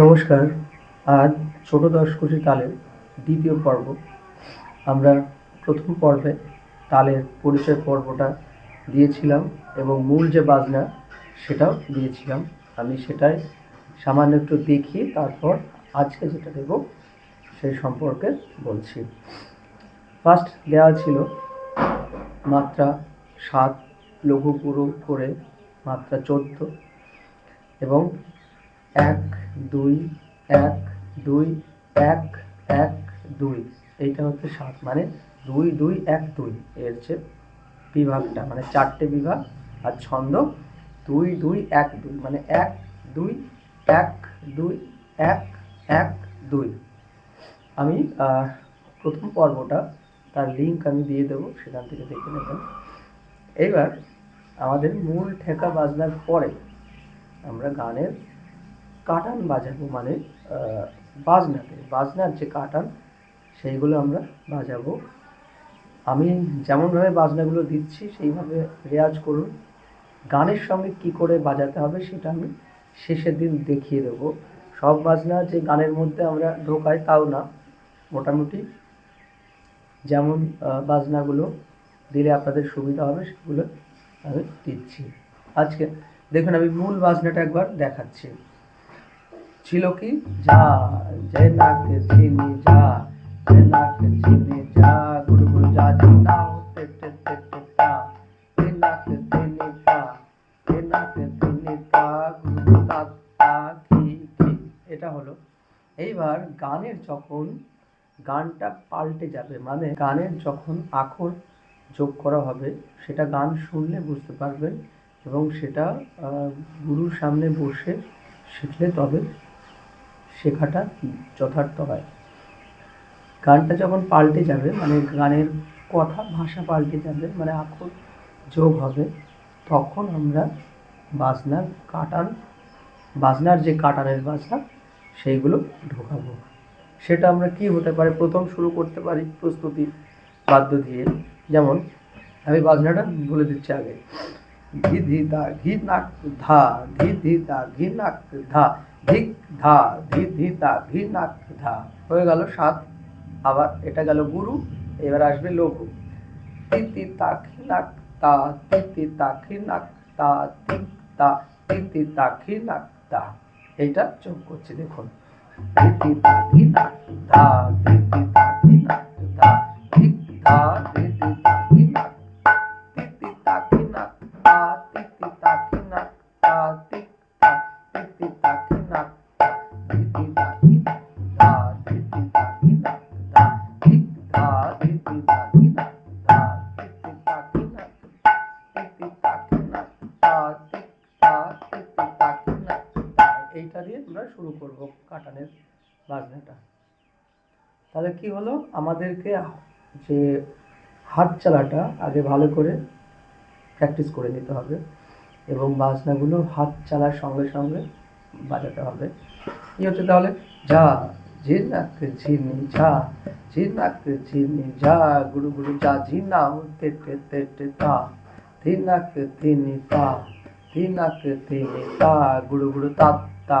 নমস্কার। আজ ছোট দশকোটি তালের দ্বিতীয় পর্ব। আমরা প্রথম পর্বে তালের পরিচয় পর্বটা দিয়েছিলাম এবং মূল যে বাজনা সেটাও দিয়েছিলাম। আমি সেটাই সামান্য একটু দেখিয়ে তারপর আজকে যেটা দেব সেই সম্পর্কে বলছি। ফার্স্ট দেওয়া ছিল মাত্রা সাত লঘু গুরু করে মাত্রা চোদ্দ এবং এক, দুই এক দুই, এক এক, দুই। এইটা হচ্ছে সাত মানে দুই দুই, এক, দুই। এর যে বিভাগটা মানে চারটে বিভাগ আর ছন্দ দুই দুই, এক, দুই। মানে এক, দুই এক দুই, এক এক, দুই। আমি প্রথম পর্বটা, তার লিঙ্ক আমি দিয়ে দেবো, সেখান থেকে দেখে নেবেন। এইবার আমাদের মূল ঠেকা বাজনার পরে আমরা গানের কাটান বাজাবো মানে বাজনাতে বাজনার যে কাটান, সেইগুলো আমরা বাজাবো। আমি যেমনভাবে বাজনাগুলো দিচ্ছি, সেইভাবে রেয়াজ করুন। গানের সঙ্গে কি করে বাজাতে হবে সেটা আমি শেষের দিন দেখিয়ে দেবো। সব বাজনা যে গানের মধ্যে আমরা ঢোকাই তাও না। মোটামুটি যেমন বাজনাগুলো দিলে আপনাদের সুবিধা হবে, সেগুলো আমি দিচ্ছি। আজকে দেখুন, আমি মূল বাজনাটা একবার দেখাচ্ছি। ছিল কি? যা জয় নাকে চিনি, যা জয় নাকে চিনি, যা গুরু গুরু যা জিনা তে তে তে তে, তা তে নাকে চিনি তা তে নাকে চিনি, তা গুরু তা তা কি কি এটা হলো। এইবার গানের যখন গানটা পাল্টে যাবে মানে গানের যখন আখর যোগ করা হবে, সেটা গান শুনলে বুঝতে পারবেন এবং সেটা গুরুর সামনে বসে শিখলে তবে শেখাটা যথার্থ হয়। গানটা যখন পাল্টে যাবে মানে গানের কথা, ভাষা পাল্টে যাবে মানে আখর যোগ হবে, তখন আমরা বাজনার কাটান বাজনার যে কাটানের বাজনা, সেইগুলো ঢোকাবো। সেটা আমরা কি হতে পারে? প্রথম শুরু করতে পারি প্রস্তুতি বাদ্য দিয়ে। যেমন, আমি বাজনাটা বলে দিচ্ছি আগে। ধি ধি দা ঘি নাক ধা ধি ধি দা ঘি নাক ধা। ধিক ধা ধি ধি দা ঘি নাক ধা হয়ে গেল সাত। আবার এটা গেল গুরু, এবার আসবে লঘু। তি তি তা নাক তা তি তি তা নাক তা তিক তা তি তি তা নাক তা এইটা যোগ করছি, দেখুন। তি তি তা নাক ধা তি তি তা নাক ধা ধিক ধা ধি ধি শুরু করব কাটানের বাজনাটা। তাহলে কি হলো? আমাদেরকে যে হাত চালাটা আগে ভালো করে প্র্যাকটিস করে নিতে হবে এবং বাজনাগুলো হাত চালার সঙ্গে সঙ্গে বাজাতে হবে। কি হচ্ছে তাহলে যা ঝিনাক ঝিনি যা ঝিনাক ঝিনি যা গুরু গুরু যা ঝিনা তে তে তে তে, তা ধিনাক তিনি তা ধিনাক তিনি তা, গুরু গুরু তা তা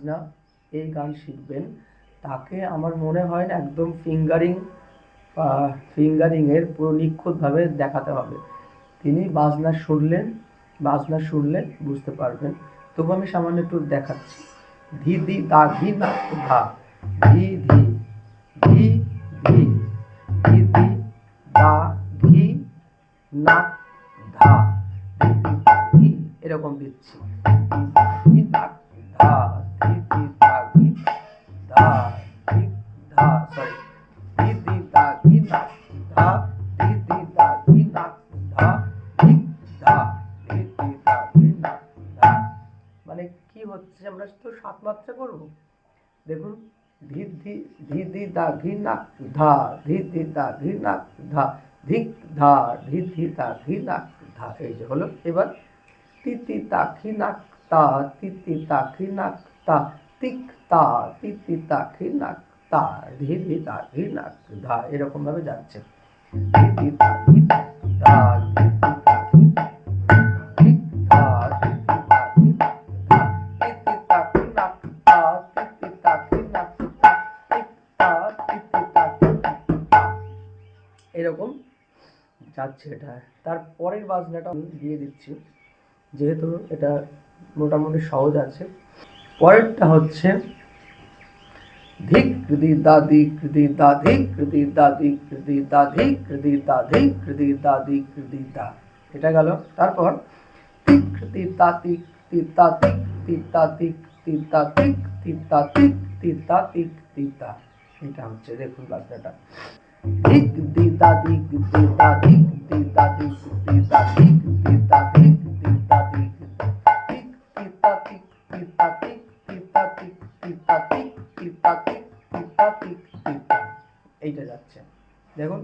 বাজনা এই গান শিখবেন। তাকে আমার মনে হয় না একদম ফিঙ্গারিং ফিঙ্গারিংয়ের পুরো নিখুঁতভাবে দেখাতে হবে। তিনি বাজনা শুনলেন, বাজনা শুনলে বুঝতে পারবেন। তবু আমি সামান্য একটু দেখাচ্ছি। ধি ধি দা ধি, না, ধা। ধি ধি ধি ধি। ধি ধি দা ধি, না, ধা। এরকম দিচ্ছি। ধি দা মাত্রা করব? দেখুন ধি ধি ধি ধি দা নাক ধা ধি ধি দা ঘি নাক ধা, ধিক ধা ধি ধি দা ঘি নাক ধা। এই যে হলো, এবার তি তি তা খি নাক তা, তি তি তা খি নাক তা, তিক তা, তি তি তা খি নাক তা ধি ধি তা ঘি নাক ধা, এরকম ভাবে যাচ্ছে। ধি ধি তা ঘি নাক ধা ধি ধি। যাচ্ছে এটা। তার পরের বাজনাটা আমি দিয়ে দিচ্ছি, যেহেতু এটা মোটামুটি সহজ আছে। পরেরটা হচ্ছে ধিক কৃদি দাদি কৃদি দাধি কৃদি দাদি কৃদি দাধি কৃদি দাধি কৃদি দাদি কৃদি দা। এটা গেল। তারপর তিক তাতিক তিতা এটা হচ্ছে, দেখুন বাজনাটা ধিক দি দাদি দি দাদি দি দাদি দি দাদি দি দাদি দি দাদি তিক তিতাতিক তিতাতিক তিতাতিক তিতাতিক তিতাতিক তিতাতিক তিতা এইটা যাচ্ছে দেখুন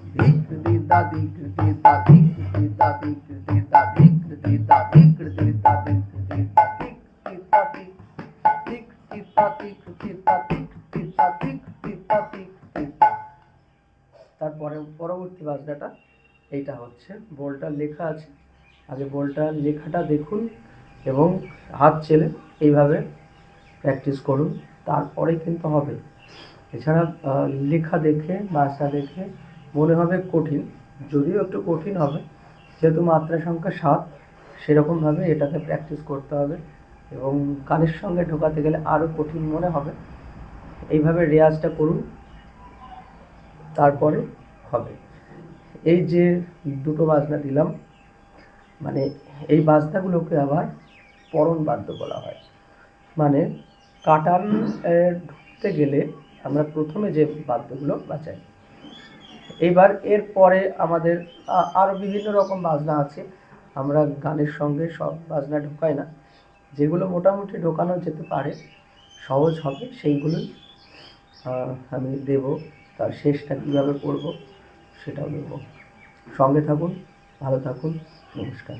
ধিক দি দাদি দি দাদি দি দাদি দি দাদি দি দাদি দি দাদি দি দাদি তিতাতিক তিক তিতাতিক তিতাতিক তিতাতিক বাজনাটা এইটা হচ্ছে। বলটা লেখা আছে। আগে বলটা লেখাটা দেখুন এবং হাত চেলে এইভাবে প্র্যাকটিস করুন, তারপরে কিন্তু হবে। এছাড়া লেখা দেখে বাসা দেখে মনে হবে কঠিন, যদিও একটু কঠিন হবে। যেহেতু মাত্রা সংখ্যা সাত, সেরকমভাবে এটাকে প্র্যাকটিস করতে হবে এবং কানের সঙ্গে ঢোকাতে গেলে আরও কঠিন মনে হবে। এইভাবে রেয়াজটা করুন, তারপরে হবে। এই যে দুটো বাজনা দিলাম মানে এই বাজনাগুলোকে আবার পরণ বাদ্য বলা হয়। মানে কাটান ঢুকতে গেলে আমরা প্রথমে যে বাদ্যগুলো বাজাই। এবার এর পরে আমাদের আরও বিভিন্ন রকম বাজনা আছে। আমরা গানের সঙ্গে সব বাজনা ঢোকাই না। যেগুলো মোটামুটি ঢোকানো যেতে পারে, সহজ হবে, সেইগুলোই আমি দেব। তার শেষটা কীভাবে করব সেটাও দেবো সঙ্গে থাকুন ভালো থাকুন নমস্কার।